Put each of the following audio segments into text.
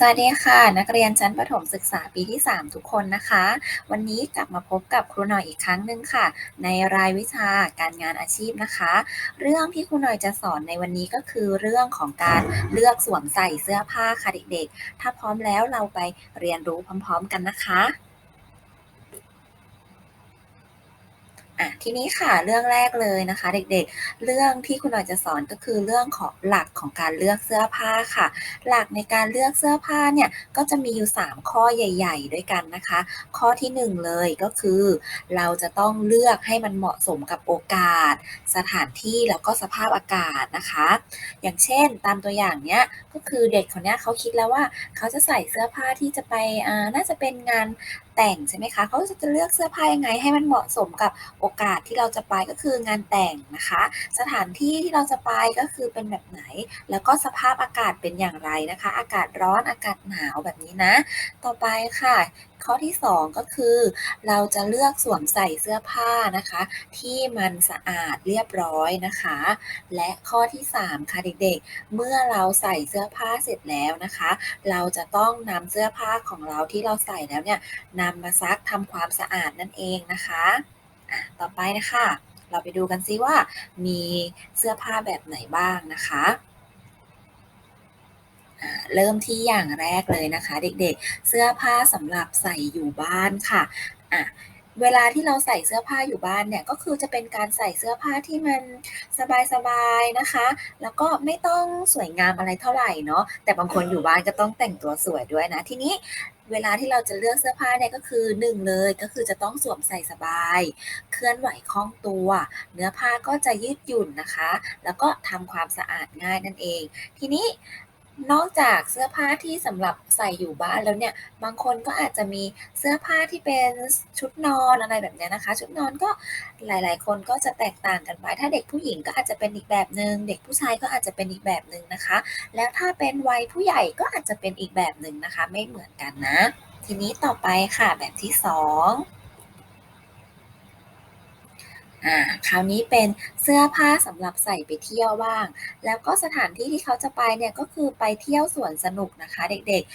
สวัสดีค่ะ นักเรียนชั้นประถมศึกษาปีที่ 3 ทุกคนนะคะ วันนี้กลับมาพบกับครูหน่อยอีกครั้งหนึ่งค่ะ ในรายวิชาการงานอาชีพนะคะ เรื่องที่ครูหน่อยจะสอนในวันนี้ก็คือเรื่องของการเลือกสวมใส่เสื้อผ้าค่ะเด็กๆ ถ้าพร้อมแล้วเราไปเรียนรู้พร้อม ๆ กันนะคะ อะทีนี้ค่ะเรื่องแรกเลยนะคะ เด็กๆ เรื่องที่คุณหน่อยจะสอนก็คือเรื่องของหลักของการเลือกเสื้อผ้าค่ะ หลักในการเลือกเสื้อผ้าเนี่ยก็จะมีอยู่ 3 ข้อใหญ่ ๆ ด้วยกันนะคะ ข้อที่ 1 เลยก็คือ เราจะต้องเลือกให้มันเหมาะสมกับโอกาส สถานที่แล้วก็สภาพอากาศนะคะ อย่างเช่นตามตัวอย่างเนี้ยก็คือเด็กคนนี้เขาคิดแล้วว่าเขาจะใส่เสื้อผ้าที่จะไปอ่าน่าจะเป็นงาน แต่งใช่ไหมคะเขาจะเลือกเสื้อผ้ายังไงให้มันเหมาะสมกับโอกาสที่เราจะไปก็คืองานแต่งนะคะ สถานที่ที่เราจะไปก็คือเป็นแบบไหน แล้วก็สภาพอากาศเป็นอย่างไรนะคะ อากาศร้อนอากาศหนาวแบบนี้นะ ต่อไปค่ะ ข้อที่ 2 ก็คือ เราจะเลือกสวมใส่เสื้อผ้านะคะ ที่มันสะอาดเรียบร้อยนะคะ และข้อที่ 3 ค่ะเด็กๆ เมื่อเราใส่เสื้อผ้าเสร็จแล้วนะคะ เราจะต้องนำเสื้อผ้าของเราที่เราใส่แล้วเนี่ยนำมาซักทำความสะอาดนั่นเองนะคะะต่อไปนะคะ เราไปดูกันซิว่ามีเสื้อผ้าแบบไหนบ้างนะคะ เริ่มที่อย่างแรกเลยนะคะ เด็กๆ เสื้อผ้าสำหรับใส่อยู่บ้านค่ะอะเวลาที่เราใส่เสื้อผ้าอยู่บ้านเนี่ยก็คือจะเป็นการใส่เสื้อผ้าที่มันสบายๆนะคะ แล้วก็ไม่ต้องสวยงามอะไรเท่าไหร่เนาะแต่บางคนอยู่บ้านก็ต้องแต่งตัวสวยด้วยนะทีนี้เวลาที่เราจะเลือกเสื้อผ้าเนี่ยก็คือหนึ่งเลยก็คือจะต้องสวมใส่สบาย เคลื่อนไหวคล่องตัว เนื้อผ้าก็จะยืดหยุ่นนะคะ แล้วก็ทำความสะอาดง่ายนั่นเอง ทีนี้ นอกจากเสื้อผ้าที่สำหรับใส่อยู่บ้านแล้วเนี่ย บางคนก็อาจจะมีเสื้อผ้าที่เป็นชุดนอนอะไรแบบนี้นะคะ ชุดนอนก็หลาย ๆ คนก็จะแตกต่างกันไป ถ้าเด็กผู้หญิงก็อาจจะเป็นอีกแบบหนึ่งเด็กผู้ชายก็อาจจะเป็นอีกแบบหนึ่งนะคะ แล้วถ้าเป็นวัยผู้ใหญ่ก็อาจจะเป็นอีกแบบหนึ่งนะคะ ไม่เหมือนกันนะ ทีนี้ต่อไปค่ะแบบที่สอง อ่าคราวนี้เป็นเสื้อผ้าสำหรับใส่ไปเที่ยวบ้าง แล้วก็สถานที่ที่เขาจะไปเนี่ยก็คือไปเที่ยวสวนสนุกนะคะ เด็กๆ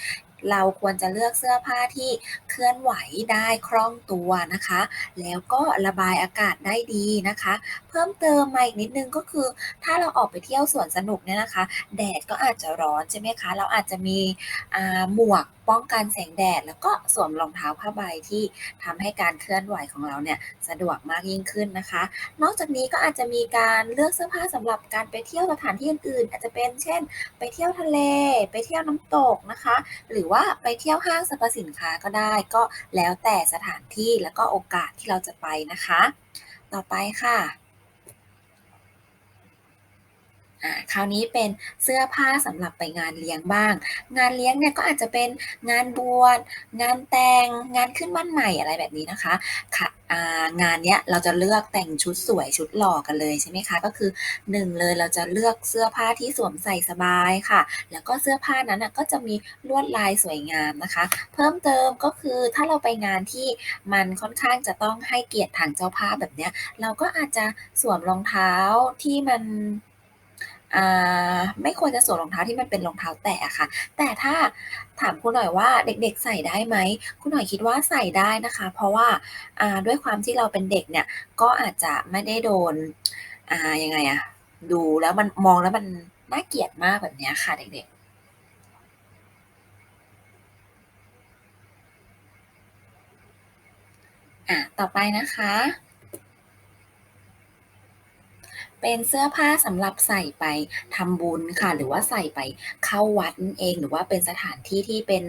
เราควรจะเลือกเสื้อผ้าที่เคลื่อนไหวได้คล่องตัวนะคะ แล้วก็ระบายอากาศได้ดีนะคะ เพิ่มเติมมาอีกนิดนึงก็คือ ถ้าเราออกไปเที่ยวสวนสนุกเนี่ยนะคะ แดดก็อาจจะร้อนใช่ไหมคะ เราอาจจะมีหมวกป้องกันแสงแดด แล้วก็สวมรองเท้าผ้าใบที่ทำให้การเคลื่อนไหวของเราเนี่ยสะดวกมากยิ่งขึ้นนะคะ นอกจากนี้ก็อาจจะมีการเลือกเสื้อผ้าสำหรับการไปเที่ยวสถานที่อื่นๆ อาจจะเป็นเช่น ไปเที่ยวทะเล ไปเที่ยวน้ำตกนะคะ หรือว่าไปเที่ยวห้างสรรพสินค้าก็ได้ ก็แล้วแต่สถานที่แล้วก็โอกาสที่เราจะไปนะคะ ต่อไปค่ะ คราวนี้เป็นเสื้อผ้าสำหรับไปงานเลี้ยงบ้าง งานเลี้ยงเนี่ยก็อาจจะเป็นงานบวชงานแต่งงานขึ้นบ้านใหม่อะไรแบบนี้นะคะค่ะงานเนี้ยเราจะเลือกแต่งชุดสวยชุดหล่อกันเลยใช่ไหมคะ ก็คือ 1 เลยเราจะเลือกเสื้อผ้าที่สวมใส่สบายค่ะ แล้วก็เสื้อผ้านั้นก็จะมีลวดลายสวยงามนะคะ เพิ่มเติมก็คือถ้าเราไปงานที่มันค่อนข้างจะต้องให้เกียรติทางเจ้าภาพแบบเนี้ย เราก็อาจจะสวมรองเท้าที่มัน ไม่ควรจะสวมรองเท้าที่มันเป็นรองเท้าแตะค่ะ แต่ถ้าถามคุณหน่อยว่าเด็กๆใส่ได้ไหมคุณหน่อยคิดว่าใส่ได้นะคะ เพราะว่าด้วยความที่เราเป็นเด็กเนี่ยก็อาจจะไม่ได้โดนยังไงอะดูแล้วมันมองแล้วมันน่าเกลียดมากแบบนี้ค่ะเด็กๆอะต่อไปนะคะ เป็นเสื้อผ้าสำหรับใส่ไปทำบุญค่ะ หรือว่าใส่ไปเข้าวัดเอง หรือว่าเป็นสถานที่ที่เป็น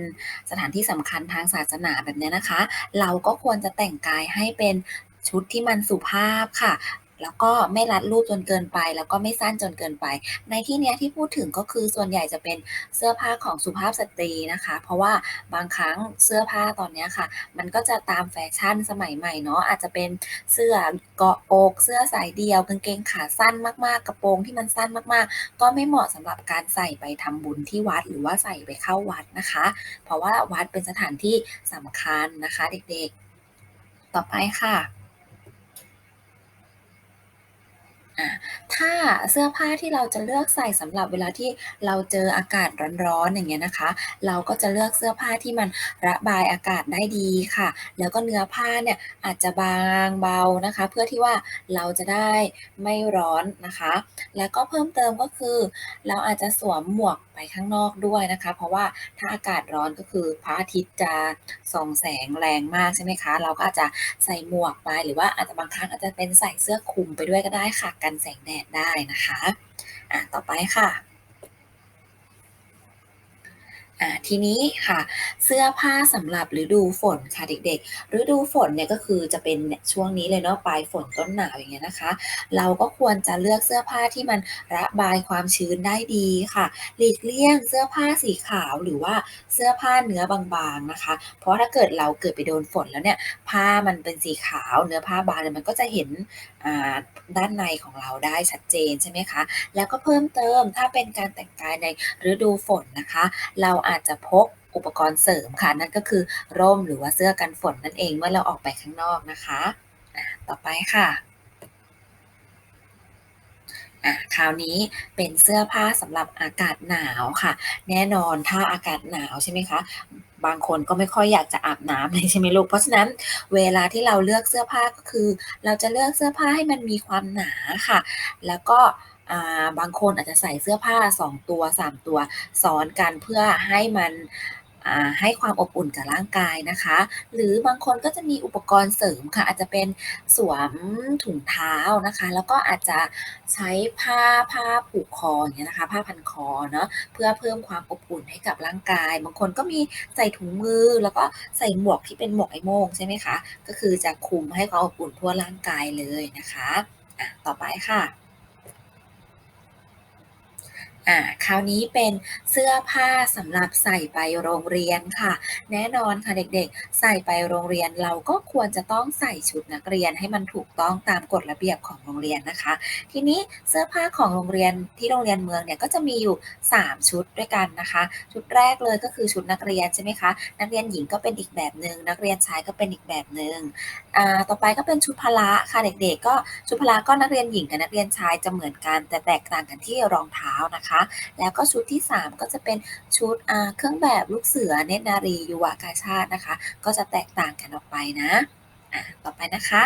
สถานที่สำคัญทางศาสนาแบบนี้นะคะ เราก็ควรจะแต่งกายให้เป็นชุดที่มันสุภาพค่ะ แล้วก็ไม่รัดรูปจนเกินไป แล้วก็ไม่สั้นจนเกินไป ในที่นี้ที่พูดถึงก็คือส่วนใหญ่จะเป็นเสื้อผ้าของสุภาพสตรีนะคะ เพราะว่าบางครั้งเสื้อผ้าตอนนี้ค่ะ มันก็จะตามแฟชั่นสมัยใหม่เนาะอาจจะเป็นเสื้อเกาะอกเสื้อสายเดียวกางเกงขาสั้นมากๆ กระโปรงที่มันสั้นมากๆ ก็ไม่เหมาะสำหรับการใส่ไปทำบุญที่วัดหรือว่าใส่ไปเข้าวัดนะคะ เพราะว่าวัดเป็นสถานที่สำคัญนะคะ เด็กๆ ต่อไปค่ะ อาถ้าเสื้อผ้าที่เราจะเลือกใส่สำหรับเวลาที่เราเจออากาศร้อนๆอย่างเงี้ยนะคะ เราก็จะเลือกเสื้อผ้าที่มันระบายอากาศได้ดีค่ะ แล้วก็เนื้อผ้าเนี่ยอาจจะบางเบานะคะ เพื่อที่ว่าเราจะได้ไม่ร้อนนะคะ แล้วก็เพิ่มเติมก็คือ เราอาจจะสวมหมวกไปข้างนอกด้วยนะคะ เพราะว่าถ้าอากาศร้อนก็คือพระอาทิตย์จะส่องแสงแรงมากใช่ไหมคะ เราก็อาจจะใส่หมวกไป หรือว่าอาจจะบางครั้งอาจจะเป็นใส่เสื้อคลุมไปด้วยก็ได้ค่ะ กันแสงแดดได้นะคะ อ่าต่อไปค่ะ ทีนี้ค่ะเสื้อผ้าสำหรับฤดูฝนค่ะเด็กๆฤดูฝนเนี่ยก็คือจะเป็นช่วงนี้เลยเนาะปลายฝนต้นหนาวอย่างเงี้ยนะคะ เราก็ควรจะเลือกเสื้อผ้าที่มันระบายความชื้นได้ดีค่ะ หลีกเลี่ยงเสื้อผ้าสีขาวหรือว่าเสื้อผ้าเนื้อบางๆนะคะ เพราะถ้าเกิดเราเกิดไปโดนฝนแล้วเนี่ยผ้ามันเป็นสีขาว เนื้อผ้าบางเนี่ยมันก็จะเห็นด้านในของเราได้ชัดเจนใช่ไหมคะแล้วก็เพิ่มเติมถ้าเป็นการแต่งกายในฤดูฝนนะคะ เราอาจจะพกอุปกรณ์เสริมค่ะ นั่นก็คือร่มหรือว่าเสื้อกันฝนนั่นเองเมื่อเราออกไปข้างนอกนะคะต่อไปค่ะอาคราวนี้เป็นเสื้อผ้าสำหรับอากาศหนาวค่ะ แน่นอนถ้าอากาศหนาวใช่ไหมคะบางคนก็ไม่ค่อยอยากจะอาบน้ำเลยใช่ไหมลูก เพราะฉะนั้นเวลาที่เราเลือกเสื้อผ้าก็คือ เราจะเลือกเสื้อผ้าให้มันมีความหนาค่ะ แล้วก็ บางคนอาจจะใส่เสื้อผ้า 2 ตัว 3 ตัวซ้อนกันเพื่อให้มันให้ความอบอุ่นกับร่างกายนะคะ หรือบางคนก็จะมีอุปกรณ์เสริมค่ะ อาจจะเป็นสวมถุงเท้านะคะ แล้วก็อาจจะใช้ผ้าผ้าผูกคออย่างเงี้ยนะคะ ผ้าพันคอเนาะเพื่อเพิ่มความอบอุ่นให้กับร่างกาย บางคนก็มีใส่ถุงมือ แล้วก็ใส่หมวกที่เป็นหมวกไอโมงใช่ไหมคะ ก็คือจะคุมให้ความอบอุ่นทั่วร่างกายเลยนะคะอาต่อไปค่ะ อาคราวนี้เป็นเสื้อผ้าสำหรับใส่ไปโรงเรียนค่ะ แน่นอนค่ะเด็กๆ ใส่ไปโรงเรียนเราก็ควรจะต้องใส่ชุดนักเรียนให้มันถูกต้องตามกฎระเบียบของโรงเรียนนะคะ ทีนี้เสื้อผ้าของโรงเรียนที่โรงเรียนเมืองเนี่ยก็จะมีอยู่ 3 ชุดด้วยกันนะคะ ชุดแรกเลยก็คือชุดนักเรียนใช่ไหมคะนักเรียนหญิงก็เป็นอีกแบบหนึ่งนักเรียนชายก็เป็นอีกแบบหนึ่งอ่าต่อไปก็เป็นชุดพละค่ะเด็กๆ ก็ชุดพละก็นักเรียนหญิงกับนักเรียนชายจะเหมือนกัน แต่แตกต่างกันที่รองเท้านะคะแล้วก็ชุดที่ 3 ก็จะเป็นชุดอาเครื่องแบบลูกเสือเนตรนารียุวกาชาตินะคะ ก็จะแตกต่างกันออกไปนะ ต่อไปนะคะ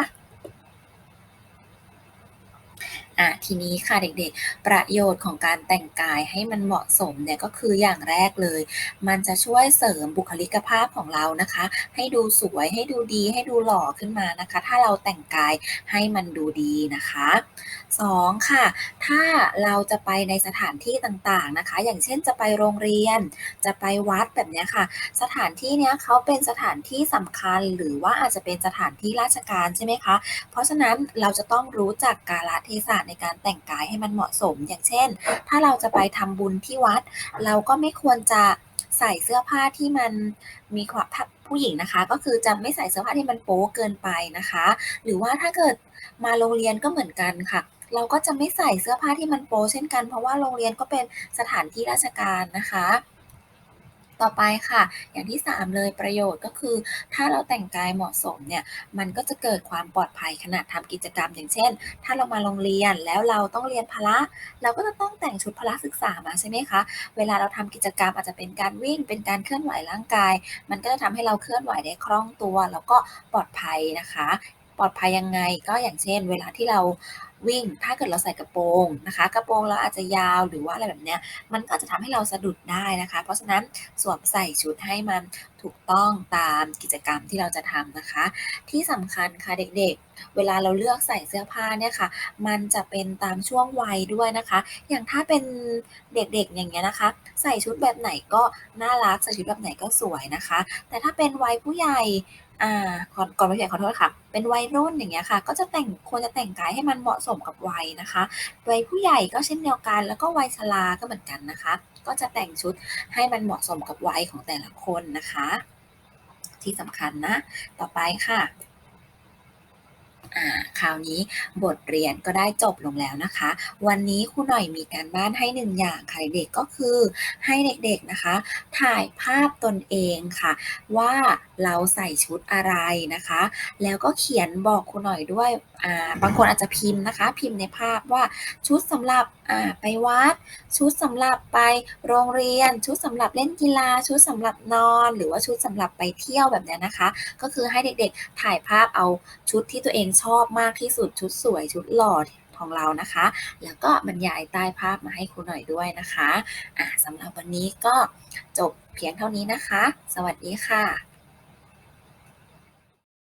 อาทีนี้ค่ะเด็กๆ ประโยชน์ของการแต่งกายให้มันเหมาะสมเนี่ยก็คืออย่างแรกเลย มันจะช่วยเสริมบุคลิกภาพของเรานะคะ ให้ดูสวยให้ดูดีให้ดูหล่อขึ้นมานะคะ ถ้าเราแต่งกายให้มันดูดีนะคะ2ค่ะ ถ้าเราจะไปในสถานที่ต่างๆนะคะ อย่างเช่นจะไปโรงเรียน จะไปวัดแบบนี้ค่ะ สถานที่เนี้ยเขาเป็นสถานที่สำคัญหรือว่าอาจจะเป็นสถานที่ราชการใช่ไหมคะ เพราะฉะนั้นเราจะต้องรู้จักกาลเทศะในการแต่งกายให้มันเหมาะสม อย่างเช่น ถ้าเราจะไปทำบุญที่วัด เราก็ไม่ควรจะใส่เสื้อผ้าที่มันมีควาถ้าผู้หญิงนะคะ ก็คือจะไม่ใส่เสื้อผ้าที่มันโป๊เกินไปนะคะ หรือว่าถ้าเกิดมาโรงเรียนก็เหมือนกันค่ะ เราก็จะไม่ใส่เสื้อผ้าที่มันโป๊เช่นกัน เพราะว่าโรงเรียนก็เป็นสถานที่ราชการนะคะ ต่อไปค่ะ อย่างที่ 3 เลยประโยชน์ก็คือ ถ้าเราแต่งกายเหมาะสมเนี่ยมันก็จะเกิดความปลอดภัยขณะทำกิจกรรม อย่างเช่น ถ้าเรามาโรงเรียนแล้วเราต้องเรียนพละ เราก็จะต้องแต่งชุดพละศึกษามาใช่ไหมคะเวลาเราทำกิจกรรมอาจจะเป็นการวิ่งเป็นการเคลื่อนไหวร่างกาย มันก็จะทำให้เราเคลื่อนไหวได้คล่องตัว แล้วก็ปลอดภัยนะคะ ปลอดภัยยังไงก็อย่างเช่น เวลาที่เรา วิ่ง ถ้าเกิดเราใส่กระโปรงนะคะ กระโปรงเราอาจจะยาวหรือว่าอะไรแบบเนี้ย มันก็อาจจะทำให้เราสะดุดได้นะคะ เพราะฉะนั้นสวมใส่ชุดให้มันถูกต้องตามกิจกรรมที่เราจะทำนะคะ ที่สำคัญค่ะเด็กๆ เวลาเราเลือกใส่เสื้อผ้าเนี่ยค่ะ มันจะเป็นตามช่วงวัยด้วยนะคะ อย่างถ้าเป็นเด็กๆอย่างเงี้ยนะคะ ใส่ชุดแบบไหนก็น่ารัก ใส่ชุดแบบไหนก็สวยนะคะ แต่ถ้าเป็นวัยผู้ใหญ่ อ่าก่อนก่อนวัยใหญ่ขอโทษค่ะ เป็นวัยรุ่นอย่างเงี้ยค่ะ ก็จะแต่งควรจะแต่งกายให้มันเหมาะสมกับวัยนะคะวัยผู้ใหญ่ก็เช่นเดียวกันแล้วก็วัยชราก็เหมือนกันนะคะ ก็จะแต่งชุดให้มันเหมาะสมกับวัยของแต่ละคนนะคะ ที่สำคัญนะ ต่อไปค่ะ คราวนี้บทเรียนก็ได้จบลงแล้วนะคะ วันนี้ครูหน่อยมีการบ้านให้หนึ่งอย่างค่ะเด็กก็คือให้เด็กๆนะคะ ถ่ายภาพตนเองค่ะ ว่าเราใส่ชุดอะไรนะคะ แล้วก็เขียนบอกครูหน่อยด้วยบางคนอาจจะพิมพ์นะคะ พิมพ์ในภาพว่าชุดสำหรับ อ่าไปวัด ชุดสำหรับไปโรงเรียน ชุดสำหรับเล่นกีฬา ชุดสำหรับนอน หรือว่าชุดสำหรับไปเที่ยวแบบเนี้ยนะคะ ก็คือให้เด็กๆถ่ายภาพเอาชุดที่ตัวเองชอบมากที่สุดชุดสวยชุดหล่อของเรานะคะ แล้วก็บรรยายใต้ภาพมาให้ครูหน่อยด้วยนะคะอ่าสำหรับวันนี้ก็จบเพียงเท่านี้นะคะ สวัสดีค่ะ